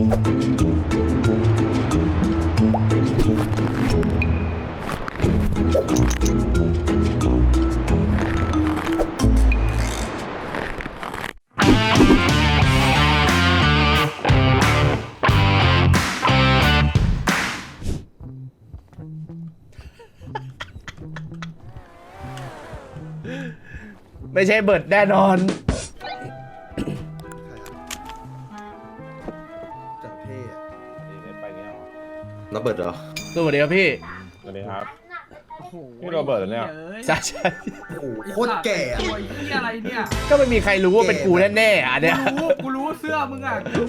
ไม่ใช่เบิร์ดแน่นอน ระเบิดเหรอสวัสดีครับพี่สวัสดีครับ พี่โรเบิร์ตเหรอเนี่ย ใช่ใช่โอ้โหโคตรแก่อะ ตัวเหียอะไรเนี่ยก็ไม่มีใครรู้ว่าเป็นกูแน่ๆอะเนี่ยกูรู้กูรู้เสื้อมึงอะกูรู้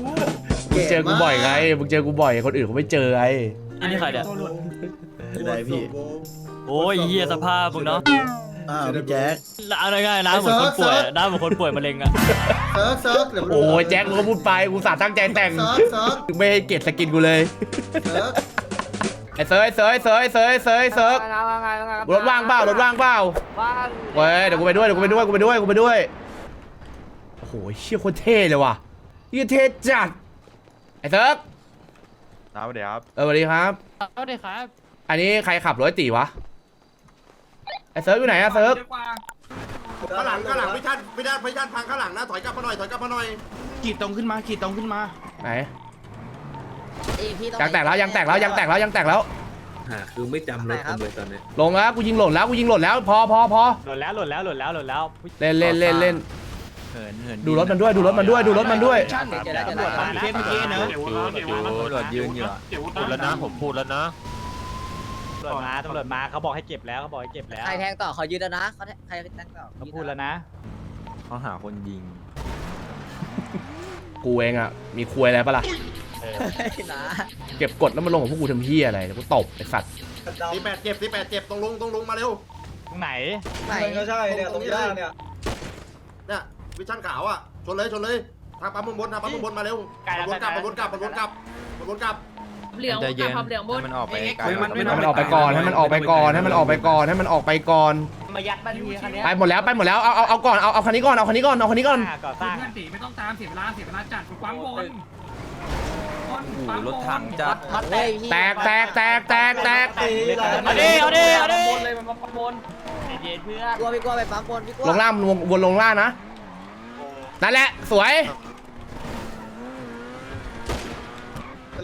มึงเจอกูบ่อยไงมึงเจอกูบ่อยคนอื่นเขาไม่เจอไงอันนี้ใครเนี่ย ตัวหลุดไม่ได้พี่โอ้ยเฮียสภาพมึงเนาะอ้าวพี่แจ็คอะไรง่ายๆนะเหมือนคนป่วยอะหน้าเหมือนคนป่วยมะเร็งอะเซิร์ฟเซิร์ฟเดี๋ยวโอ้ยแจ็คมึงก็พูดไปกูสาตั้งใจแต่งเซิร์ฟเซิร์ฟไม่ให้เกียรติสกินกูเลย เซิร์ฟไอ้เซยเซยเซยเซยเซยเซิร์ฟรถว่างเปล่ารถว่างเปล่าว่างเว้ยเดี๋ยวกูไปด้วยเดี๋ยวกูไปด้วยกูไปด้วยกูไปด้วยโอ้โหเชี่ยโคตรเท่เลยว่ะเฮียเท่จัดไอ้เซิร์ฟครับสวัสดีครับเออสวัสดีครับเอาเด็กครับ อันนี้ใครขับรถไอ้ตีวะไอ้เซิร์ฟอยู่ไหนอะเซิร์ฟดีกว่าข้างหลังข้างหลังพิชันพิชันพิชันพังข้างหลังนะถอยกลับมาหน่อยถอยกลับมาหน่อยขีดตรงขึ้นมาขีดตรงขึ้นมาไหน เอ้พี่ต้องยางแตกแล้วยางแตกแล้วยางแตกแล้วยางแตกแล้ว หาคือไม่จำรถผมเลยตอนนี้ลงแล้วกูยิงหล่นแล้วกูยิงหล่นแล้ว พอพอพอหล่นแล้วหล่นแล้วหล่นแล้วหล่นแล้วเล่นเล่นเล่นเล่นเหินเหินดูรถมันด้วยดูรถมันด้วยดูรถมันด้วย เจอแล้วเจอแล้วมานะเมื่อกี้เนอะตำรวจยืนอยู่พูดแล้วนะผมพูดแล้วนะตำรวจมาตำรวจมาเขาบอกให้เก็บแล้วเขาบอกให้เก็บแล้วใครแทงต่อเขายืนแล้วนะเขาใครแทงต่อเขาพูดแล้วนะเขาหาคนยิงกูเองอะมีควยอะไรปะล่ะ นะ เก็บกดแล้วมันลงของพวกกูทำเฮียอะไรเดี๋ยวกูตบไอ้สัตว์ตีแปดเจ็บตีแปดเจ็บตรงลงตรงลงมาเร็วตรงไหน ไหนก็ใช่เนี่ยตรงย่าเนี่ยเนี่ยวิชันขาวอะชนเลยชนเลยทางปั๊มบนทางปั๊มบนมาเร็ววนกลับวนกลับวนกลับวนกลับเหลืองกับความเหลืองบน มันออกไปไกลให้มันออกไปก่อนให้มันออกไปก่อนให้มันออกไปก่อนให้มันออกไปก่อนมายัดบ้านนี้คันนี้ไปหมดแล้วไปหมดแล้วเอาเอาเอาก่อนเอาเอาคันนี้ก่อนเอาคันนี้ก่อนเอาคันนี้ก่อนก่อสร้างเพื่อนตีไม่ต้องตามเสียเวลาเสียเวลาจัดกูปั๊มบน รถถังจัดมัดเลยพี่แตกแตกแตกแตกแตกเอาดิเอาดิเอาดิเลยมันปั๊มบนเย็นเพื่อนกลัวพี่กลัวไปปั๊มบนพี่กลัวลงล่างวนวนลงล่างนะนั่นแหละสวย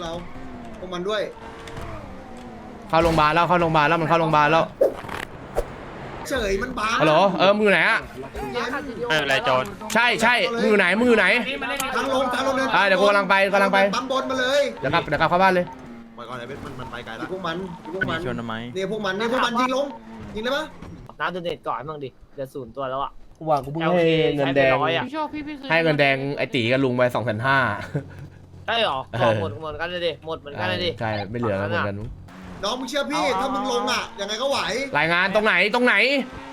เราพวกมันด้วย เข้าโรงพยาบาลแล้วเข้าโรงพยาบาลแล้วมันเข้าโรงพยาบาลแล้ว เฉยมันบางฮัลโหลเออมึงอยู่ไหนอะไม่เป็นไรโจรใช่ใช่มึงอยู่ไหนมึงอยู่ไหนนี่มาเล่นทางลงทางลงเดินอ่าเดี๋ยวกูกำลังไปกำลังไป ปั๊มบนมาเลยเดี๋ยวกลับเดี๋ยวกลับเข้าบ้านเลยไปก่อนไอ้เวทมันมันไปไกลไอ้แล้วพวกมันไอ้พวกมันชนทำไมเนี่ยพวกมันเนี่ยพวกมันยิงลงยิงได้ปะน้ำโดนเด็ดก่อนบ้างดิเดี๋ยวศูนย์ตัวแล้วอะ กูว่ากูเพิ่งให้เงินแดงพี่ชอบพี่พี่ให้เงินแดงไอตีกับลุงไปสองแสนห้าใช่หรอเออหมดหมดกันเลยดิ หมดเหมือนกันเลยดิ ใช่ไม่เหลือแล้วเหมือนกัน น้องมึงเชื่อพี่ ถ้ามึงลงอะ ยังไงก็ไหว รายงานตรงไหนตรงไหน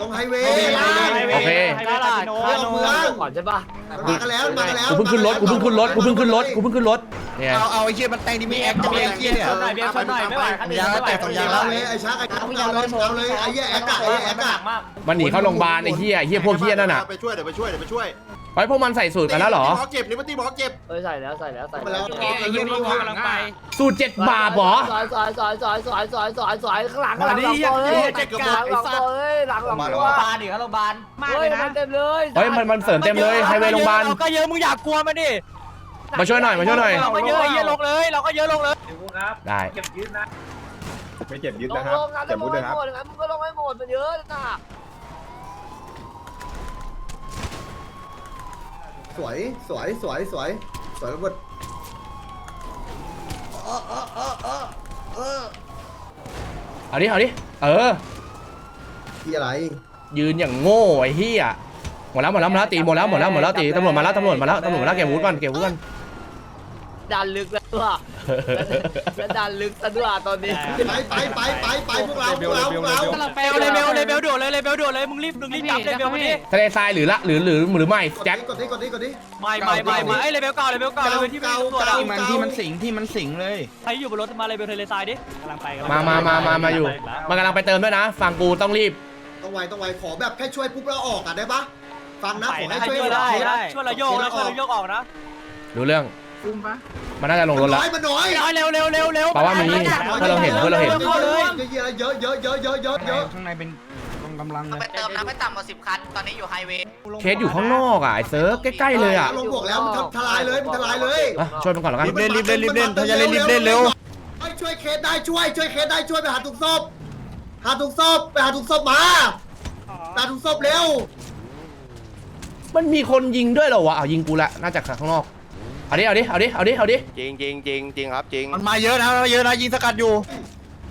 ตรงไฮเวย์ล่าง โอเคให้เวลาคาสิโนเรื่องเมืองก่อนใช่ป่ะมันมากันแล้วมันมากันแล้วกูเพิ่งขึ้นรถกูเพิ่งขึ้นรถกูเพิ่งขึ้นรถกูเพิ่งขึ้นรถเนี่ยเอาเอาไอ้เชี่ยมันแต่งที่มีแอคจะมีแอคเชี่ยเนี่ยชนหน่อยเบียร์ชนหน่อยไม่ไหวคันอื่นไม่ไหวเอาเลยไอ้ชักไอ้ชักเอาเลยเอาเลยไอ้เหี้ยแอคอะไอ้เหี้ยแอคอะมากมันหนีเข้าโรงพยาบาลไอ้เหี้ยไอ้เหี้ยพวกเหี้ยนั่นน่ะไปช่วยเดี๋ยวไปช่วยเดี๋ยวไปช่วยไอ้ยพวกมันใส่สูตรกันแล้วเหรอหมอเจ็บลิเบอร์ตี้หมอเจ็บเออใส่แล้วใส่แล้วใส่มาแล้แล้ววไอ้เหี้ยมีกำลังไปสูตรเจ็ดบาทเหรอซอยซอยซอยซอยซอยซอยซอยซอยข้างหลังข้างหลังหลังตัวเลยหลังหลังตัวเลยหลังหลังตัวโรงพยาบาลดิเขาโรงพยาบาลมากเฮ้เลยยนะมันเต็มเลยเฮ้ยมันมันเสริมเต็มเลยไฮเวย์โรงพยาบาลเราก็เยอะมึงอยากกลัวมันดิมาช่วยหน่อยมาช่วยหน่อยเราก็เยอะไอ้เหี้ยลงเลยเราก็เยอะลงเลยได้ไม่เจ็บยึดลนะงครับลงงั้นเจ็บลมุงดไม่นะคหรับมดงั้นมึงก็ลงไม่หมดมันเยอะนะสวยสวยสวยสวยสวยหมด เอาดิ เอาดิ เออ ที่อะไรยืนอย่างโง่ไอ้เหี้ยหมดแล้วหมดแล้วหมดแล้วตีหมดแล้วหมดแล้วหมดแล้วตีตำรวจมาแล้วตำรวจมาแล้วตำรวจมาแล้วเก็บอาวุธก่อนเก็บอาวุธก่อนดันลึกแล้วด้ วยแล้วดันลึกซะด้วยตอนนี้ไปไปไปไปไปพวกเราพวกเราพวกเราเบลเลยเบลเลยเบลด่วนเลยเลยเบลด่วนเลยมึงรีบมึงรีบจับเลยเบลมาดิทะเลทรายหรือละหรือหรือหรือไม่กดแจ็คดิกดดิกดดิกดดิไม่ไม่ไม่ไม่ไอ้เลยเบลเก่าเลยเบลเก่าเลยที่ไม่รู้ตัวเราที่มันที่มันสิงที่มันสิงเลยใครอยู่บนรถมาเลยเบลเทเลซายดิกำลังไปกำลังมามามามามาอยู่มันกำลังไปเติมด้วยนะฟังกูต้องรีบต้องไวต้องไวขอแบบแค่ช่วยปุ๊บเราออกอะได้ปะฟังนะไปขอนะให้ช่วยช่วยได้เราได้ช่วยเราโยกนะช่วยเราโยกออกนะดูเรื่องอุ้ มปะมันน่าจะลงรถน้แล้วอยมันน้อยน้อยเร็วเร็วเร็วเร็วแปลว่ามีเพื่อนเราเห็นเพื่อนเราเห็นเยอะเยอะเยอะเยอะเยอะเยอะเยอะข้างในเป็นกองกำลังเลยไปเติมน้ำไม่ต่ำกว่าสิบคัน ตอนนี้อยู่ไฮเวย์เคสอยู่ข้างนอกอะไอ้เซิร์ฟใกล้ๆเลยอะลงบวกแล้วมันทลายเลยมันทลายเลยอะช่วยมันก่อนแล้วกัน เล่นรีบเล่นรีบเล่นถ้าจะเล่นรีบเล่นเร็วช่วยเคสได้ช่วยช่วยเคสได้ช่วยไปหาถุงศพหาถุงศพไปหาถุงศพมาหาถุงศพเร็วมันมีคนยิงด้วยเหรอวะเอายิงกูละน่าจะข้างนอก เอาดิ เอาดิ เอาดิ เอาดิ เอาดิ จริงจริงจริงจริงครับจริงมันมาเยอะนะเยอะนะยิงสกัดอยู่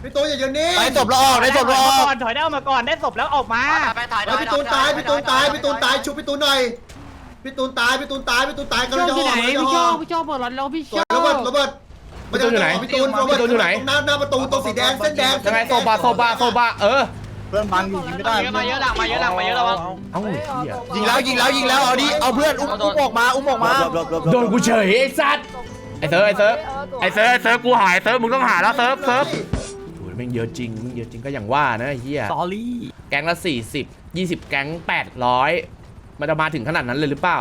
พี่ตูนอย่าเย็นนี่ได้ศพแล้วออกได้ศพแล้วออกก่อนถอยได้มาก่อนได้ศพแล้วออกมาไปถ่ายแล้วพี่ตูนตายพี่ตูนตายพี่ตูนตายชุบพี่ตูนหน่อยพี่ตูนตายพี่ตูนตายพี่ตูนตายกำลังจะห่อกำลังจะห่อพี่โจ้เปิดรถแล้วพี่สวยระเบิดระเบิดพี่ตูนพี่ตูนระเบิดหน้าหน้าประตูตรงสีแดงเส้นแดงยังไงโซบาโซบาโซบาเออเพื่อนบังอยู่ยิงไม่ได้มาเยอะหลังมาเยอะหลังมาเยอะระวังเอ้าเหี้ยยิงแล้วยิงแล้วยิงแล้วเอาดิเอาเพื่อนอุ้มอุ้มออกมาอุ้มออกมาโดนกูเฉยไอ้สัตว์ไอ้เซิร์ฟไอ้เซิร์ฟไอ้เซิร์ฟไอ้เซิร์ฟกูหายเซิร์ฟมึงต้องหาแล้วเซิร์ฟเซิร์ฟโอ้ยแม่งเยอะจริงแม่งเยอะจริงก็อย่างว่านะไอ้เหี้ยสอรี่แก๊งละสี่สิบยี่สิบแก๊งแปดร้อยมันจะมาถึงขนาดนั้นเลยหรือเปล่า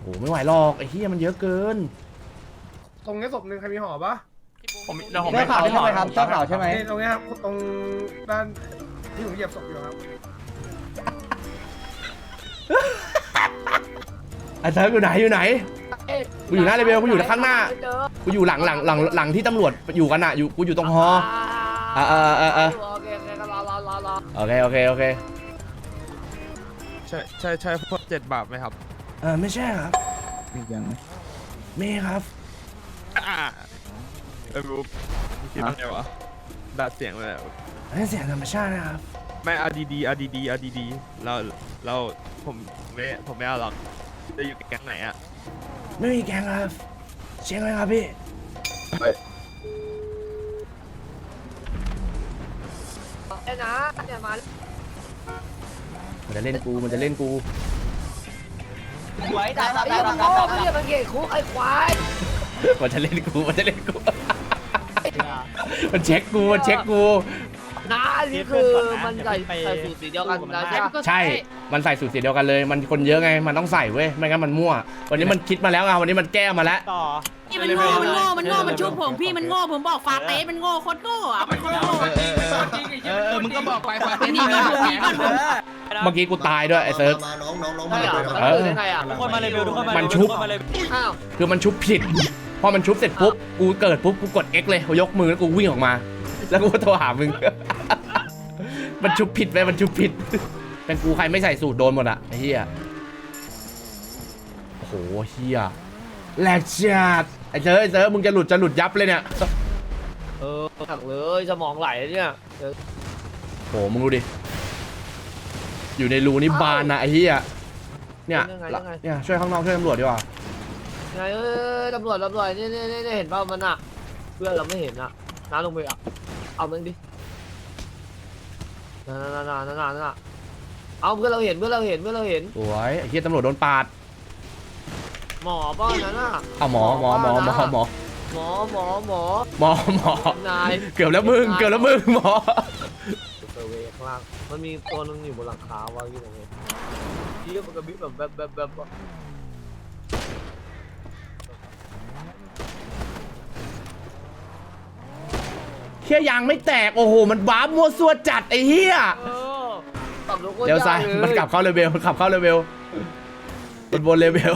โอ้ไม่ไหวหรอกไอ้เหี้ยมันเยอะเกินตรงนี้ศพหนึ่งใครมีห่อปะผมเดี๋ยวผมเสื้อขาวใช่ไหมครับเสื้อขาวใช่ไหมนี่ตรงนี้ครับตรงด้าน ที่ผมเหยียบศพอยู่ครับไอ้เซิร์ฟอยู่ไหนอยู่ไหน กูอยู่หน้าเลเวลกูอยู่ข้างหน้า กูอยู่หลังหลังหลังหลังที่ตำรวจอยู่กันอะอยู่กูอยู่ตรงฮออ่าเออเออเออโอเคโอเคก็รอรอรอรอโอเคโอเคโอเคใช่ใช่ใช่พวกเจ็ดบาทไหมครับเออไม่ใช่ครับมีครับเออรู้คิดว่าไงวะดัดเสียงเลยอั นนี้เสียงธรรมชาตินะครับ ไม่เอาดีๆเอาดีๆเอาดีๆเราเราผมไม่ผมไม่เอาหรอกจะอยู่แก๊งไหนอะไม่มีแกงครับ เช็คเลยครับพี่ ไอ้นะเนี่ยมามันจะเล่นกู มันจะเล่นกูสวยได้ไอ้มันโง่ไอ้เนี่ยมันเกะคุกไอ้ควายมันจะเล่นกู มันจะเล่นกู มันเช็คกู มันเช็คกู นะอันนี้คือมันใส่ใส่สูตรสีเดียวกันนะใช่ปะใช่ มันใส่สูตรสีเดียวกันเลย มันคนเยอะไง มันต้องใส่เว้ย ไม่งั้นมันมั่ว วันนี้มันคิดมาแล้วไงวันนี้มันแก้มาแล้ว ต่อ นี่มันโง่ มันโง่ มันโง่ มันชุบผมพี่ มันโง่ ผมบอกฟาเต้มันโง่โคตรโง่อะมันโง่เออมึงก็บอกไปไอ้นี่ก็ผมนี่ก็ผมเมื่อกี้กูตายด้วยไอ้เซิร์ฟมาน้องน้องน้องใช่มาเหรอเลยมันเออคือยังไงอะทุกคนมาเลยเบลทุกคนมามันชุบมาเลยอ้าวคือมันชุบผิด พอมันชุบเสร็จปุ๊บ กูเกิดปุ๊บ กูกด X เลยกูยกมือแล้วกูวิ่งออกมา แล้วกูก็โทรหามึง มันชุบผิดไปมันชุบผิด เป็นกูใครไม่ใส่สูตรโดนหมดอะไอ้เหี้ยโอ้โหเหี้ยแหลกจัดไอ้เซิร์ฟไอ้เซิร์ฟมึงจะหลุดจะหลุดยับเลยเนี่ยเออหักเลยสมองไหลเนี่ยเออโหมึงดูดิ อยู่ในรูนี่บานนะไอ้เหี้ยเนี่ยเนี่ยช่วยข้างนอกช่วยตำรวจดีกว่า ไงเออตำรวจตำรวจนี่นี่นี่เห็นเปล่ามันอะ เพื่อนเราไม่เห็นอะน้าลงไปอะเอามึงดิ นั่นนั่นนั่นนั่นนั่นนั่นเอาเพื่อนเราเห็นเพื่อนเราเห็นเพื่อนเราเห็น สวยไอ้เหี้ยตำรวจโดนปาดหมอป้านั่นน่ะ เอาหมอหมอหมอหมอหมอหมอหมอหมอหมอหมอ นายเกือบแล้วมึง เกือบแล้วมึงหมอ เซอร์เวย์ข้างล่างมันมีตัวนึงอยู่บนหลังคาว่าอยู่ตรงนี้ที่มันกระพริบแบบแบบแบบแบบ เฮียยางไม่แตก โอ้โห มันบ้ามัวซัวจัดไอ้เฮียเออขับรถโคตรเดี๋ยวซ้ายกลมันกลับเข้าเลเวลมันกลับเข้าเลเวลบนบนเลเวล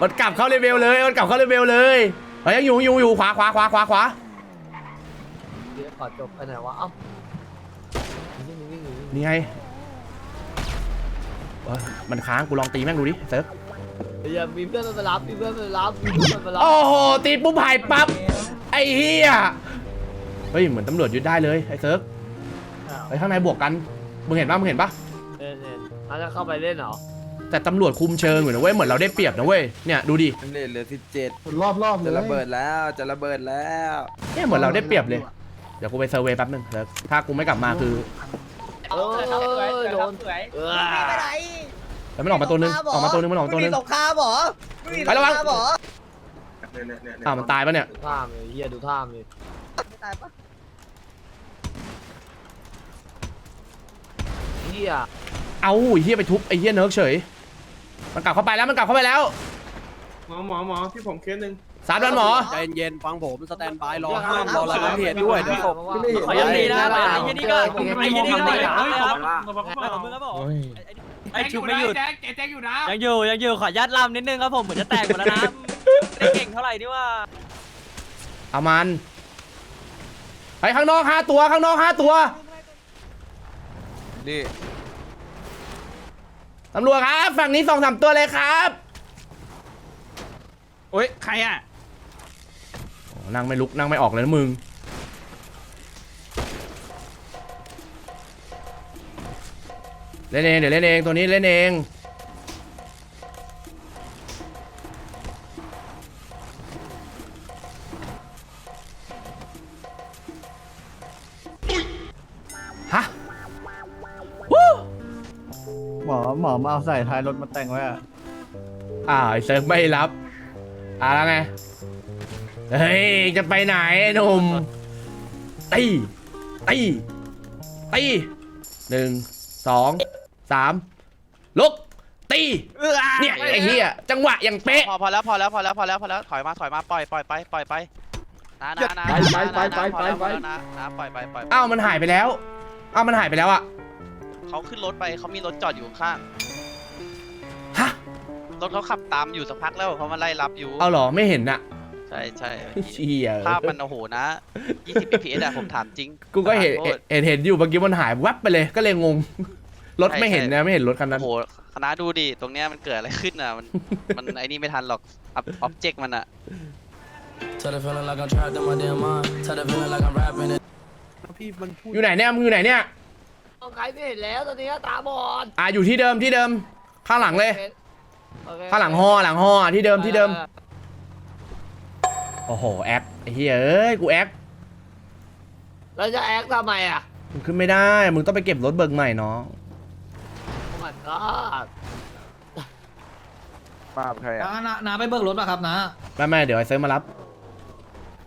มันกลับเข้าเลเวลเลย มันกลับเข้าเลเวลเลยเฮ้ยยังอยู่อยู่อยู่ขวาขวาขวาขวาขวาเดี๋ยวขอจบไปไหนวะเอ้าวิ่งวิ่งวิ่งวิ่งนี่ไงเอ้ยมันค้างกูลองตีแม่งดูดิเซิร์ฟอย่ามีเพื่อนมันมารับมีเพื่อนมันมารับมีเพื่อนมันมารับโอ้โหตีปุ๊บหายปั๊บ ไอ้เฮียเฮ้ยเหมือนตำรวจยึดได้เลยไอ้เซิร์ฟไอ้ข้างในบวกกันมึงเห็นปะมึงเห็นปะเน่เน่อาจจะเข้าไปเล่นเหรอแต่ตำรวจคุมเชิงอยู่นะเว้ยเหมือนเราได้เปรียบนะเว้ยเนี่ยดูดิเหลือเหลือสิบเจ็ดรอบรอบๆเลจะยระเบิดแล้วจะระเบิดแล้วเนี่ยเหมือนเราได้เปรียบเลยเดี๋ยวกูไปเซอร์เวย์แป๊บนึงแล้วถ้ากูไม่กลับมาคือเออโดนเออแต่มันออกมาตัวนึงออกมาตัวนึงมันออกมาตัวนึงสงครามเหรอ ไประวังเหรออ้าวมันตายปะเนี่ย ดูท่ามเลยเฮียดูท่ามเลยตายปะเฮียเอาไอ้เฮียไปทุบไอ้เฮียเนิร์กเฉย มันกลับเข้าไปแล้วมันกลับเข้าไปแล้วหมอหมอหมอที่ผมเคสหนึ่งสามดันหมอ ใจเย็นฟังผมสแตนบายรอห้ามรอระงับเหตุด้วยเดี๋ยวผมขอยันดีนะไอ้ยี่นี่ก็ไอ้ยี่นี่ก็ไม่เฮ้ยมึงครับผมไอ้ชุบไม่หยุดแจ็คแจ็คอยู่นะยังอยู่ยังอยู่ขอยัดลำนิดนึงครับผมเหมือนจะแตกหมดแล้วนะ ไม่ได้เก่งเท่าไหร่นี่ว่าเอามันไปข้างนอกห้าตัวข้างนอกห้าตัวนี่ตำรวจครับฝั่งนี้สองสามตัวเลยครับโอ้ยใครอะโอ้นั่งไม่ลุกนั่งไม่ออกเลยนะมึงเล่นเองเดี๋ยวเล่นเองตัวนี้เล่นเอง เอาใส่ท้ายรถมาแต่งไว้อะอ่าวไอ้เซิร์ฟไม่รับอ่าแล้วไง เฮ้ย จะไปไหนไอ้หนุ่มตีตีตีหนึ่งสองสามลุกตีเนี่ยไอ้เหี้ยจังหวะอย่างเป๊ะพอพอแล้วพอแล้วพอแล้วพอแล้วพอแล้วถอยมาถอยมาปล่อยปล่อยไปปล่อยไปนะนะนะนะนะนะพอแล้วพอแล้วนะนะปล่อยไปปล่อยไปอ้าวมันหายไปแล้วอ้าวมันหายไปแล้วอะเขาขึ้นรถไปเขามีรถจอดอยู่ข้างฮะ รถเขาขับตามอยู่สักพักแล้วเขามาไล่รับอยู่เอาเหรอไม่เห็นอะใช่ใช่เชี่ยภาพมันโอ้โหนะ20 fps อะผมถามจริงกูก็เห็นโคตรเห็นเห็นอยู่เมื่อกี้มันหายแวบไปเลยก็เลยงงรถใช่ไม่เห็นใช่นะไม่เห็นรถคันนั้นโอ้โหคณะดูดิตรงเนี้ยมันเกิดอะไรขึ้นอะมันมันไอ้นี่ไม่ทันหรอกออบเจกต์มันอะพี่มันพูดอยู่ไหนเนี่ยมึงอยู่ไหนเนี่ยเอาใครไม่เห็นแล้วตอนนี้ตาบอดอ่าอยู่ที่เดิมที่เดิมข้างหลังเลย โอเคข้างหลังฮอหลังฮอที่เดิมที่เดิม โอ้โหแอคไอ้เฮ้ยเอ้ยกูแอคแล้วจะแอคทำไมอะมึงขึ้นไม่ได้ มึงต้องไปเก็บรถเบิกใหม่น้องมันก็ป้าบใครอะ น้าน้าน้าไปเบิกรถป่ะครับนะไม่ไม่เดี๋ยวไอ้เซิร์ฟมารับ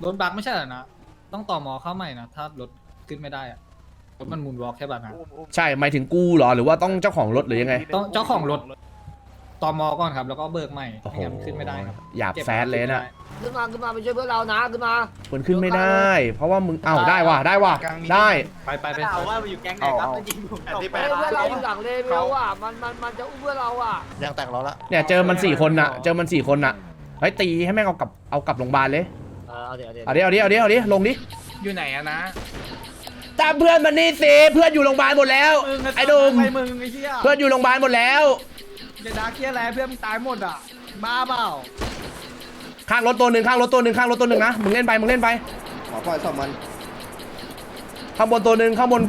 รถบัสไม่ใช่เหรอนะ ต้องต่อหมอเข้าใหม่นะ ถ้ารถขึ้นไม่ได้อะรถมันมูนวอล์กแค่บัสนะ ใช่หมายถึงกูเหรอหรือว่าต้องเจ้าของรถหรือยังไง ต้องเจ้าของรถ ต่อหมอก่อนครับ แล้วก็เบิกใหม่โอ้โหไม่งั้นขึ้นไม่ได้ครับหยาบแซดเลยนะขึ้นมาขึ้นมาไปช่วยเพื่อนเรานะขึ้นมามันขึ้นไม่ได้ เพราะว่ามึงอ้าวได้ว่ะได้ว่ะได้ ไปไปไปถามว่าอยู่แก๊งไหนครับจริงผมตอบไปเฮ้ยเพื่อนเราอยู่หลังเลเวลอะมันมันมันจะอุ้มเพื่อนเราอะยังแต่งล้อละเนี่ยเจอมันสี่คนน่ะ เจอมันสี่คนน่ะเฮ้ยตีให้แม่งเอากลับเอากลับโรงพยาบาลเลยเออเอาเดี๋ยวเอาเดี๋ยวเอาดิเอาดิเอาดิเอาดิลงดิอยู่ไหนอะนะตามเพื่อนมันนี่สิเพื่อนอยู่โรงพยาบาลหมดแล้ว ไอ้ดุมไอ้มึงไอ้เหี้ยเพื่อนอยู่โรงพยาบาลหมดแล้ว จะด่าเคี้ยอะไรเพื่อนมึงตายหมดอะบ้าเปล่าข้างรถตัวหนึ่งข้างรถตัวหนึ่งข้างรถตัวหนึ่งนะมึงเล่นไปมึงเล่นไปหมอปล่อยศพมันข้างบนตัวหนึ่งข้างบน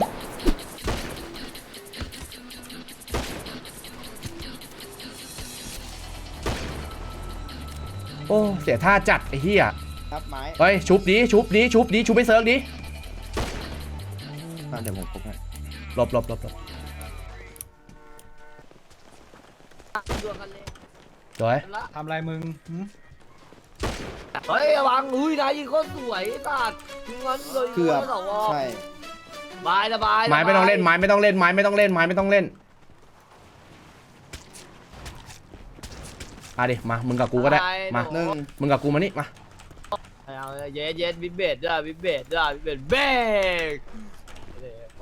โอ้เสียท่าจัดไอ้เหี้ยครับไม้เฮ้ยชุบดีชุบดีชุบดีชุบไปเซิร์ฟดีอะเดี๋ยวผมพกให้หลบหลบหลบหลบ ดวงกันเลยสวยละทำอะไรมึงหืมเฮ้ยระวังอุ้ยนายยิงโคตรสวยสัตว์ยิงงั้นเลยเกือบสวใช่บายระบายไม้ไม่ต้องเล่นไม้ไม่ต้องเล่นไม้ไม่ต้องเล่นไม้ไม่ต้องเล่นมาดิมามึงกับกูก็ได้มาหนึ่งมึงกับกูมานี่มาเอาเย็ดเย็ดวิบเบดด้วยวิบเบดด้วยวิบเบดเบก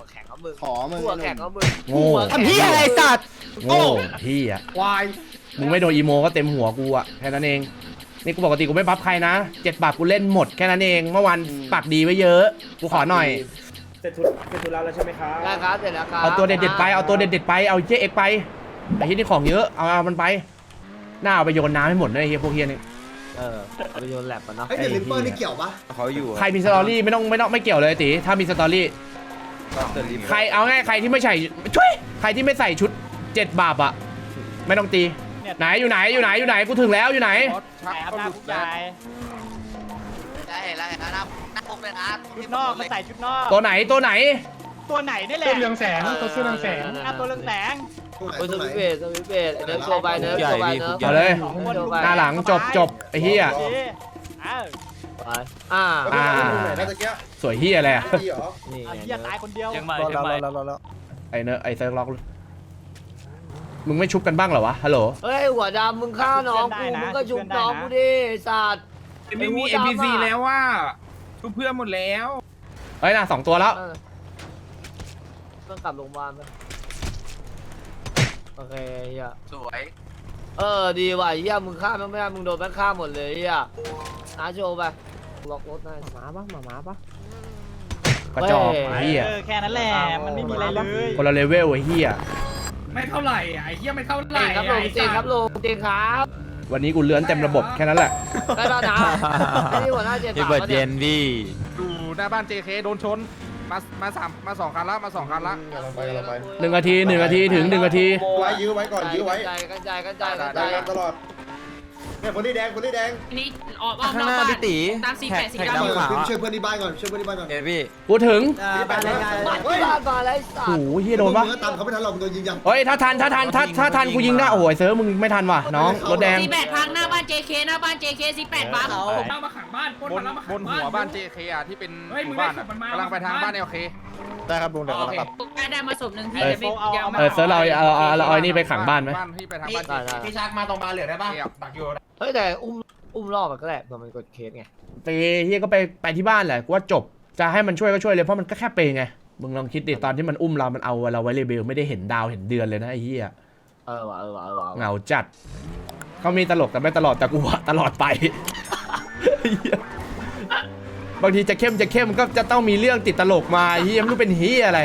หัวแข่งกับมึงขอมึงหัวไอ้หแข่งนุ่กัมบมึงโง่หัวแข่งกับมึงโง่พี่อะควายมึงไม่โดนอีโมก็เต็มหัวกูอะแค่นั้นเองนี่กูปกติกูไม่บัฟใครนะเจ็ดบาทกูเล่นหมดแค่นั้นเองเมื่อวานปากดีไว้เยอะกูขอหน่อยเสร็จทุเสร็จทุแล้วแล้วใช่ไหมครับได้ครับเสร็จแล้วครับเอาตัวเด็ดๆไปเอาตัวเด็ดๆไปเอาเจ๊เอ็กไปไอ้ที่นี่ของเยอะเอาเอามันไปหน้าเอาไปโยนน้ำให้หมดเลยไอ้เฮียพวกเฮียนี่เออเอาไปโยนแลบมันเนาะไอ้เดลิมเปอร์นี่เกี่ยวปะเขาอยู่ใครมีสตอรี่ไม่ต้องไม่ต้องไม่เกี่ยวเลยตีถ้ามีสตอรี่เดลิม ใครเอาง่ายใครที่ไม่ใส่ช่วยใครที่ไม่ใส่ชุดเจ็ดบาทอะไม่ต้องตี ไหนอยู่ไหนอยู่ไหนอยู่ไหนกูถึงแล้วอยู่ไหนใช่ครับหน้าผู้ใหญ่ได้เห็นแล้วเห็นแล้วนะหน้าปุ๊บเลยนะชุดนอกมาใส่ชุดนอกตัวไหนตัวไหน ตัวไหนนี่แหละเสื้อเรืองแสงตัวเสื้อเรืองแสงหน้าตัวเรืองแสงโอ้ยสวิตช์เบสสวิตช์เบสเนิร์ฟโชว์ไปเนิร์ฟโชว์ไปเนิร์ฟเอาเลยสองคนหน้าหลังจบจบไอ้เหี้ย เอ้าไปอ่าอ่า แล้วตะเกียบสวยเหี้ยอะไรอะดีเหรอนี่ไอ้ไงเหี้ยตายคนเดียวยังใหม่รอยังใหม่แล้วรอแล้วไอ้เนอะไอ้เซิร์ฟล็อก มึงไม่ชุบกันบ้างเหรอวะ ฮัลโหล เฮ้ยหัวดำมึงฆ่าน้องกูมึงก็ชุบน้องกูดิไอ้สัตว์ ไม่มีไอ้หูดำ NPC อะแล้วว่าทุกเพื่อนหมดแล้วเฮ้ยน่ะสองตัวแล้วเออต้องกลับโรงพยาบาลไปโอเคเฮียสวยเออดีว่ะเฮียมึงฆ่ามันไม่ได้มึงโดนมันฆ่าหมดเลยเฮียนาโชว์ไป ล็อกรถได้หมาปะหมาหมาปะกระจอกเฮ้ยไอ้เหี้ยเออแค่นั้นแหละ มันไม่มีอะไรเลยคนละเลเวลไอ้เหี้ยไม่เท่าไหร่อะไอ้เหี้ยไม่เท่าไหเจร่งครับลุงเจงครับลุงเจงครับวันนี้กูเลื้อนเต็มระบบแค่นั้นแหละได้แล้วนะไอ้นี่หัวหน้าเจนพี่สามเบิร์ดปะเย็เนี่ยนพี่ดูหน้าบ้าน JK โดนชนมามาสามมาสองคันละมาสองคันละไปกันไปหนึ่งนาทีหนึ่งนาทีถึงหนึ่งนาทีไว้ยื้อไว้ก่อนยื้อไว้กันใจกันใจกันใจกันใจได้กันตลอด เนี่ยคนที่แดงคนที่แดงนี่ออกออกข้างนอกหน้าบ้านพี่ตีตามสี่แท็แปกดสี่แท็กเก้าดำขาวอะช่วยเพื่อนที่บ้านก่อนช่วยเพื่อนที่บ้านก่อนเดี๋ยวพี่กูถึงที่บ้านนะบ้านที่บ้านมาแล้วไอ้สัโอ้ตโหว์เฮียโดนปะมึงก็ตามเขาไม่ทันหรอกมึงโดนยิงยังเฮ้ยถ้าทันถ้าทันถ้าถ้าทันกูยิงได้โอ้โหไอ้เซิร์ฟมึงไม่ทันว่ะน้องรถแดงสี่แปดพังหน้าบ้าน JK หน้าบ้าน JK สี่แปดพังเอามาขังบ้านบนบนหัวบ้าน JK อะที่เป็นหมู่บ้านอะกำลังไปทางบ้านโอเคได้ครับลุงเดี๋ยวกำลังกลับได้ได้มาศพหนึ่งพี่เออแต่ไม่ยังไม่เออเซิร์ฟเราเอาเอาเอาเอาไอ้นี่ไปขังบ้านไหมบ้านที่ไปทางบ้านได้ได้พี่ชักมาตรงบาเหลือได้ป่ะดักอยู่เฮ้ยแต่อุ้มอุ้มรอบมันก็แหละเผื่อมันกดเคสไงเปย์เฮียก็ไปไปที่บ้านแหละกูว่าจบจะให้มันช่วยก็ช่วยเลยเพราะมันก็แค่เปย์ไงมึงลองคิดดิตอนที่มันอุ้มเรา มันเอาเราไว้เลเบลไม่ได้เห็นดาวเห็นเดือนเลยนะไอ้เหี้ยเออว่ะเออว่ะเออว่ะเหงาจัดเขามีตลกแต่ไม่ตลอดแต่กูว่าตลอดไปเหี้ยบางทีจะเข้มจะเข้มก็จะต้องมีเรื่องติดตลกมาเฮียไม่รู้เป็นเฮียอะไร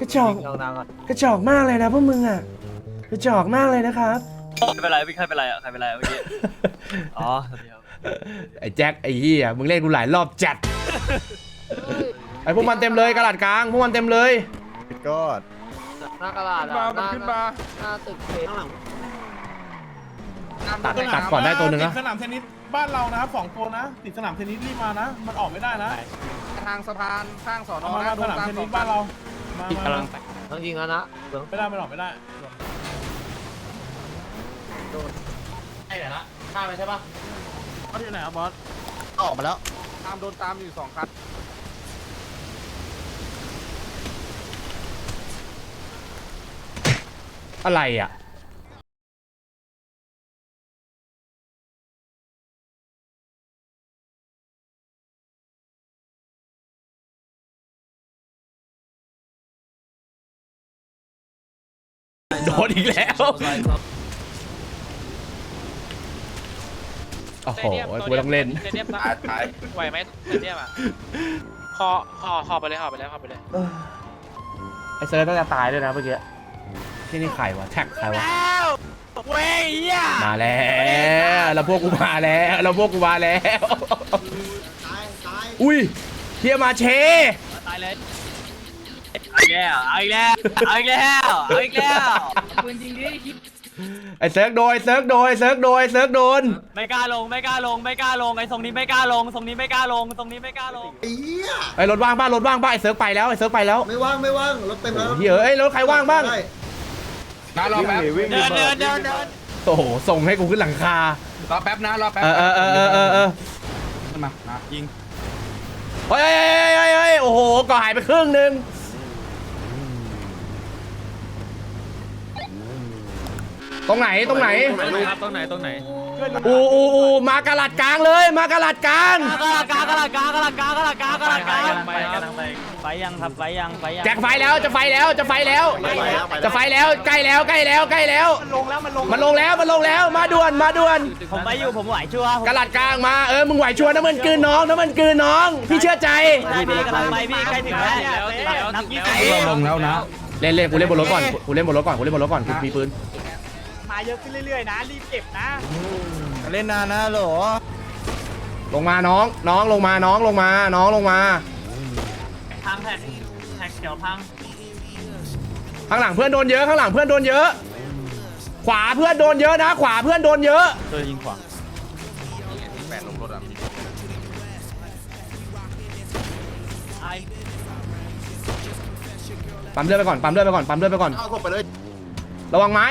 กระจอกยิงเอานางก่อน กระจอกมากเลยนะพวกมึงอะกระจอกมากเลยนะครับ ไม่เป็นไรพี่ใครเป็นไรอะใครเป็นไรเมื่อกี้อ๋อเดี๋ยวไอ้แจ็คไอ้เฮียมึงเล่นกูหลายรอบจัดเฮ้ยไอ้พวกมันเต็มเลยกระดาษกลางพวกมันเต็มเลยก็หน้ากระดาษมาอะหมันน้าขึ้นมาหน้าตึกเคสตัดตัดก่อนได้ตัวหนึ่งนะสนามเทนนิสบ้านเรานะครับสองตัวนะติดสนามเทนนิสรีบมานะ มันออกไม่ได้นะทางสะพานข้างสอนอนะสนามเทนนิสบ้านเรามากำลังต้องยิงแล้วนะเบื้องไม่ได้ไม่ออกไม่ได้ ไอ้ไหนละฆ่าไปใช่ปะเขาที่ไหนครับบอสออกมาแล้ว ตามโดนตามอยู่สองคันอะไรอะโดนอีกแล้ว โอ้โหกูไม่ต้องเล่นเซเนียมตาย ไหวไหมเซเนียมอะคอคอคอไปเลยคอไปเลยคอไปเลยไอ้เซิร์ฟน่าจะตายด้วยนะเมื่อกี้ที่นี่ใครวะแท็กใครวะเว้ยอะมาแล้วแล้วพวกกูมาแล้วแล้วพวกกูมาแล้วตายตายอุ้ยเทียมาเชตายเลยเอาอีกแล้วเอาอีกแล้วเอาอีกแล้วเอาอีกแล้วปืนจริงดิ ไอ้เซิร์ฟโดยเซิร์ฟโดยเซิร์ฟโดยเซิร์ฟโดนไม่กล้าลงไม่กล้าลงไม่กล้าลงไอ้ทรงนี้ไม่กล้าลงทรงนี้ไม่กล้าลงทรงนี้ไม่กล้าลงไอ้เหี้ยไอ้รถว่างบ้างรถว่างบ้างไอ้เซิร์ฟไปแล้วไอ้เซิร์ฟไปแล้วไม่ว่างไม่ว่างรถเต็มแล้วเฮ้ยเอ้ยรถใครว่างบ้างได้นะรอแป๊บเดินเดินเดินเดินโอ้โหส่งให้กูขึ้นหลังคารอแป๊บนะรอแป๊บเออเออเออเออเออเออขึ้นมานะยิงเฮ้ยเฮ้ยเฮ้ยเฮ้ยเฮ้ยโอ้โหก็หายไปครึ่งหนึง ตรงไหนตรงไหนตรงไหนตรงไหนอูอูอูมากระลัดกลางเลย มากระลัดกลางกระกากระกากระกากระกากระกาไปไปไปยังครับไปยังไปยังแจ็คไฟแล้วจะไฟแล้วจะไฟแล้ว จะไฟแล้วใกล้แล้วใกล้แล้วใกล้แล้วลงแล้วมันลงมันลงแล้วมันลงแล้วมาด่วนมาด่วน ผมไปอยู่ผมไหวชัวร์กระลัดกลางมาเออมึงไหวชัวร์นะมันกลืนน้องนะมันกลืนน้อง พี่เชื่อใจพี่กำลังไปพี่ใกล้ถึงแล้วนับยี่สิบลงแล้วนะเล่นเล่นกูเล่นบนรถก่อนกูเล่นบนรถก่อนกูเล่นบนรถก่อนกูมีปืน มาเยอะขึ้นเรื่อยๆนะ รีบเก็บนะเล่นนานนะโหลลงมาน้องน้องลงมาน้องลงมา น้องลงมา พังแท็กแท็กเขียวพังข้างหลังเพื่อนโดนเยอะข้างหลังเพื่อนโดนเยอะ ขวาเพื่อนโดนเยอะนะ ขวาเพื่อนโดนเยอะ ตัวยิงขวาแปดลงรถอะไอปั๊มเลือดไปก่อนปั๊มเลือดไปก่อนปั๊มเลือดไปก่อน เอากดไปเลย ระวังไม้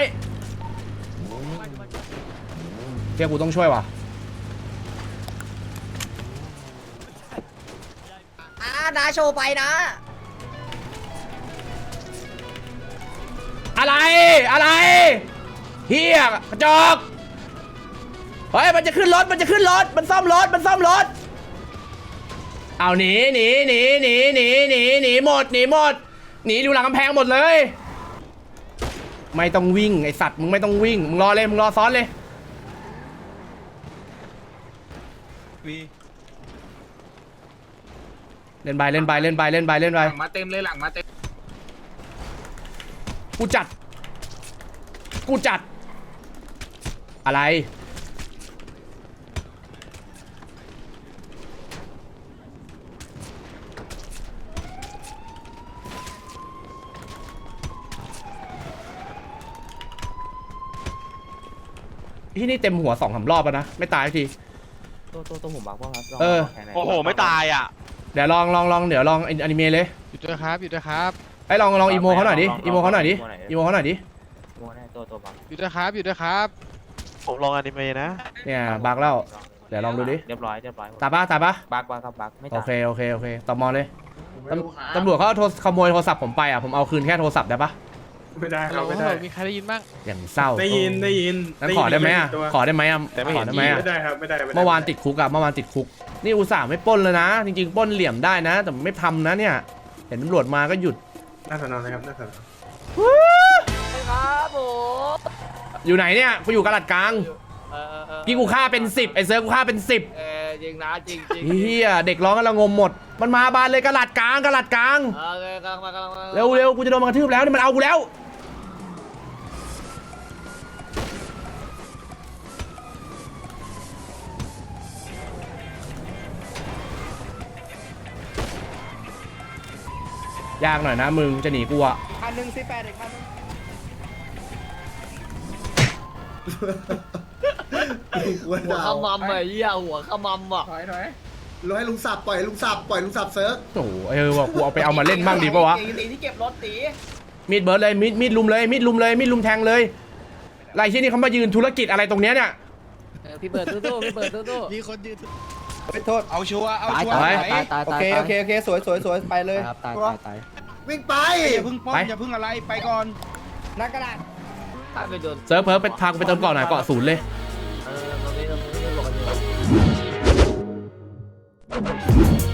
เที่ยกูต้องช่วยว่ะอ่านาโชว์ไปนะออะไรอะไรเฮียกระจอกเฮ้ยมันจะขึ้นรถมันจะขึ้นรถมันซ่อมรถมันซ่อมรถเอาหนีหนีหนีหนีหนีหนีหนีหมดหนีหมดหนีอยู่หลังกำแพงหมดเลย ไม่ต้องวิ่งไอสัตว์มึงไม่ต้องวิ่งมึงรอเลยมึงรอซ้อนเลย เล่นใบเล่นใบเล่นใบเล่นใบเล่นใบมาเต็มเลยหลังมาเต็มกูจัด กูจัด อะไร ที่นี่เต็มหัวสองสามรอบแล้วนะ ไม่ตายสักที ตัวตัวตัวผมบักว่าครับเออโอ้โห ไม่ตายอะ เดี๋ยวลองลองลองเดี๋ยวลองอนิเมะเลยอยู่ด้วยครับอยู่ด้วยครับไอ้ยลองลองอีโมเขาหน่อยดิอีโมเขาหน่อยดิอีโมเขาหน่อยดิตัวแน่ตัวตัวบักอยู่ด้วยครับอยู่ด้วยครับผมลองอนิเมะนะ เนี่ยบักแล้วเดี๋ยวลองดูดิเรียบร้อยเรียบร้อยตาปะตาปะบักบักครับบักไม่โอตายเคโอเคโอเคตอมอเลยตำตำรวจเขาเอาโทรขโมยโทรศัพท์ผมไปอะผมเอาคืนแค่โทรศัพท์ได้ปะ ไม่ได้คฮัลรับโหลไม่ฮัลได้โหลมีใครได้ยินบ้างอย่างเศร้าได้ยินได้ยินงั้นขอได้ไหมอะตัวขอได้ไหมอะแต่ไม่ขเห็อน ได้ไหมอะไม่ได้ครับไม่ได้ไได้เมื่อวานติดคุกอะเมื่อวานติดคุก นี่อุตส่าห์ไม่ปล้นเลยนะ จริงๆปล้นเหลี่ยมได้นะ แต่ไม่ทำนะเนี่ย เห็นตำรวจมาก็หยุดหน้าสนอนเลยครับหน้าสนอนครับผมอยู่ไหนเนี่ยกูอยู่กระลัดกลางเออเออเออกี่กูฆ่าเป็นสิบไอ้เซิร์ฟกูฆ่าเป็นสิบเออจริงนะจริงจริงเฮียเด็กร้องกันละงมหมด มันมาบานเลยกระลัดกลางกระลัดกลาง เออกำลังมากำลังมาเร็วเร็วกูจะโดนมันกระทืบแล้วนี่มันเอากูแล้ว ยากหน่อยนะมึงจะหนีกูอะคันหนึ่งสิบแปดอีกคันนึงหัวหัวดาวขมำไอ้เหี้ยหัวขมำอะถอยถอยเราให้ลุงสับปล่อยลุงสับปล่อยลุงสับเซิร์ฟโอ้โหเออว่ะกูเอาไปเอามาเล่นบ้างดีปะวะ ตีตีที่เก็บรถตีมีดเบิร์ดเลยมีดมีดลุมเลยมีดลุมเลยมีดลุมแทงเลยไรที่นี่เขามายืนธุรกิจอะไรตรงเนี้ยเนี่ยพี่เบิร์ดตู้ๆพี่เบิร์ดตู้มีคนยืน ไปโทษ เอาชัวร์เอาตายชัวร์ตายไหนตายตายโอเค โอเค โอเค สวยสวยสวยไปเลยครับตายตายตายวิ่งไปอย่าเพึ่งป้อมอย่าเพึ่งอะไรไปก่อนนักกระดาษถ้าไปโดนเซิร์ฟเพิร์ฟไปพากูไปเติมก่อนหน่อยเกาะศูนย์เลย เออตรงนี้ตรงนี้บอกกันอยู่